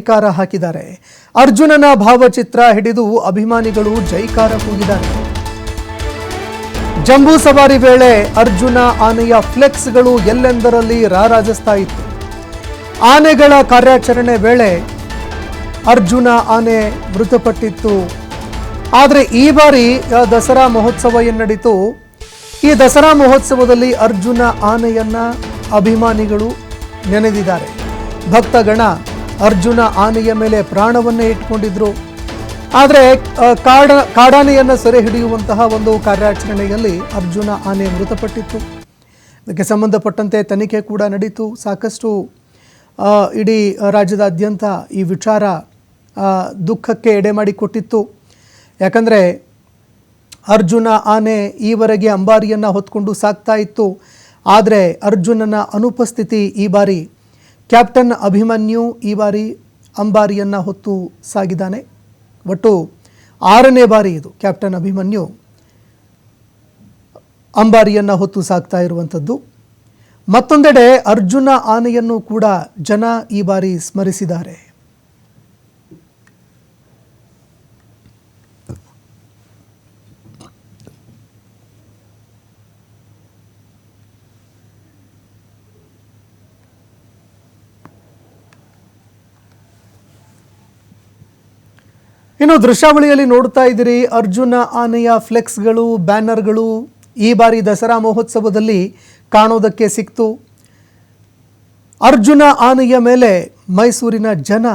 ಜೈಕಾರ ಹಾಕಿದ್ದಾರೆ. ಅರ್ಜುನನ ಭಾವಚಿತ್ರ ಹಿಡಿದು ಅಭಿಮಾನಿಗಳು ಜೈಕಾರ ಕೂಗಿದ್ದಾರೆ. ಜಂಬೂ ಸವಾರಿ ವೇಳೆ ಅರ್ಜುನ ಆನೆಯ ಫ್ಲೆಕ್ಸ್ಗಳು ಎಲ್ಲೆಂದರಲ್ಲಿ ರಾರಾಜಿಸ್ತಾ ಇತ್ತು. ಆನೆಗಳ ಕಾರ್ಯಾಚರಣೆ ವೇಳೆ ಅರ್ಜುನ ಆನೆ ಮೃತಪಟ್ಟಿತ್ತು. ಆದರೆ ಈ ಬಾರಿ ದಸರಾ ಮಹೋತ್ಸವ ಏನ್ನಡೀತು ಈ ದಸರಾ ಮಹೋತ್ಸವದಲ್ಲಿ ಅರ್ಜುನ ಆನೆಯನ್ನ ಅಭಿಮಾನಿಗಳು ನೆನೆದಿದ್ದಾರೆ. ಭಕ್ತಗಣ ಅರ್ಜುನ ಆನೆಯ ಮೇಲೆ ಪ್ರಾಣವನ್ನೇ ಇಟ್ಕೊಂಡಿದ್ರು. ಆದರೆ ಕಾಡ, ಕಾಡಾನೆಯನ್ನು ಸೆರೆ ಹಿಡಿಯುವಂತಹ ಒಂದು ಕಾರ್ಯಾಚರಣೆಯಲ್ಲಿ ಅರ್ಜುನ ಆನೆ ಮೃತಪಟ್ಟಿತ್ತು. ಇದಕ್ಕೆ ಸಂಬಂಧಪಟ್ಟಂತೆ ತನಿಖೆ ಕೂಡ ನಡೀತು. ಸಾಕಷ್ಟು ಇಡೀ ರಾಜ್ಯದಾದ್ಯಂತ ಈ ವಿಚಾರ ದುಃಖಕ್ಕೆ ಎಡೆ ಮಾಡಿಕೊಟ್ಟಿತ್ತು. ಯಾಕಂದರೆ, ಅರ್ಜುನ ಆನೆ ಈವರೆಗೆ ಅಂಬಾರಿಯನ್ನು ಹೊತ್ಕೊಂಡು ಸಾಕ್ತಾ ಇತ್ತು. ಆದರೆ, ಅರ್ಜುನನ ಅನುಪಸ್ಥಿತಿ ಈ ಬಾರಿ ಕ್ಯಾಪ್ಟನ್ ಅಭಿಮನ್ಯು ಈ ಬಾರಿ ಅಂಬಾರಿಯನ್ನು ಹೊತ್ತು ಸಾಗಿದ್ದಾನೆ. ಒಟ್ಟು ಆರನೇ ಬಾರಿ ಇದು ಕ್ಯಾಪ್ಟನ್ ಅಭಿಮನ್ಯು ಅಂಬಾರಿಯನ್ನು ಹೊತ್ತು ಸಾಕ್ತಾ ಇರುವಂಥದ್ದು. ಮತ್ತೊಂದೆಡೆ ಅರ್ಜುನ ಆನೆಯನ್ನು ಕೂಡ ಜನ ಈ ಬಾರಿ ಸ್ಮರಿಸಿದ್ದಾರೆ. ಇನ್ನು ದೃಶ್ಯಾವಳಿಯಲ್ಲಿ ನೋಡ್ತಾ ಇದ್ದೀರಿ ಅರ್ಜುನ ಆನೆಯ ಫ್ಲೆಕ್ಸ್ಗಳು, ಬ್ಯಾನರ್ಗಳು. ಈ ಬಾರಿ ದಸರಾ ಮಹೋತ್ಸವದಲ್ಲಿ ಕಾಣೋದಕ್ಕೆ ಸಿಕ್ತು. ಅರ್ಜುನ ಆನೆಯ ಮೇಲೆ ಮೈಸೂರಿನ ಜನ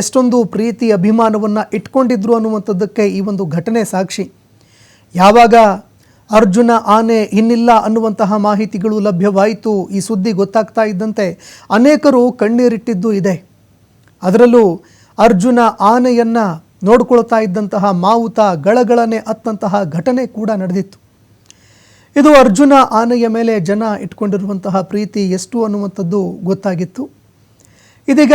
ಎಷ್ಟೊಂದು ಪ್ರೀತಿ, ಅಭಿಮಾನವನ್ನು ಇಟ್ಕೊಂಡಿದ್ರು ಅನ್ನುವಂಥದ್ದಕ್ಕೆ ಈ ಒಂದು ಘಟನೆ ಸಾಕ್ಷಿ. ಯಾವಾಗ ಅರ್ಜುನ ಆನೆ ಇನ್ನಿಲ್ಲ ಅನ್ನುವಂತಹ ಮಾಹಿತಿಗಳು ಲಭ್ಯವಾಯಿತು, ಈ ಸುದ್ದಿ ಗೊತ್ತಾಗ್ತಾ ಇದ್ದಂತೆ ಅನೇಕರು ಕಣ್ಣೀರಿಟ್ಟಿದ್ದು ಇದೆ. ಅದರಲ್ಲೂ ಅರ್ಜುನ ಆನೆಯನ್ನ ನೋಡ್ಕೊಳ್ತಾ ಇದ್ದಂತಹ ಮಾವುತ ಗಳಗಳನೆ ಅತ್ತಂತಹ ಘಟನೆ ಕೂಡ ನಡೆದಿತ್ತು. ಇದು ಅರ್ಜುನ ಆನೆಯ ಮೇಲೆ ಜನ ಇಟ್ಕೊಂಡಿರುವಂತಹ ಪ್ರೀತಿ ಎಷ್ಟು ಅನ್ನುವಂಥದ್ದು ಗೊತ್ತಾಗಿತ್ತು. ಇದೀಗ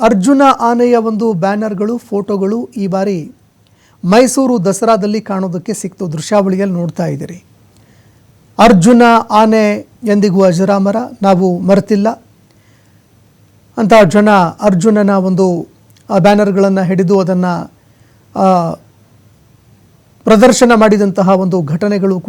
ಅರ್ಜುನ ಆನೆಯ ಒಂದು ಬ್ಯಾನರ್ಗಳು, ಫೋಟೋಗಳು ಈ ಬಾರಿ ಮೈಸೂರು ದಸರಾದಲ್ಲಿ ಕಾಣೋದಕ್ಕೆ ಸಿಕ್ತು. ದೃಶ್ಯಾವಳಿಯಲ್ಲಿ ನೋಡ್ತಾ ಇದ್ದೀರಿ. ಅರ್ಜುನ ಆನೆ ಎಂದಿಗೂ ಅಜರಾಮರ, ನಾವು ಮರೆತಿಲ್ಲ. ಅಂತ ಜನ ಅರ್ಜುನನ ಒಂದು ಬ್ಯಾನರ್ಗಳನ್ನು ಹಿಡಿದು ಅದನ್ನು ಪ್ರದರ್ಶನ ಮಾಡಿದಂತಹ ಒಂದು ಘಟನೆಗಳು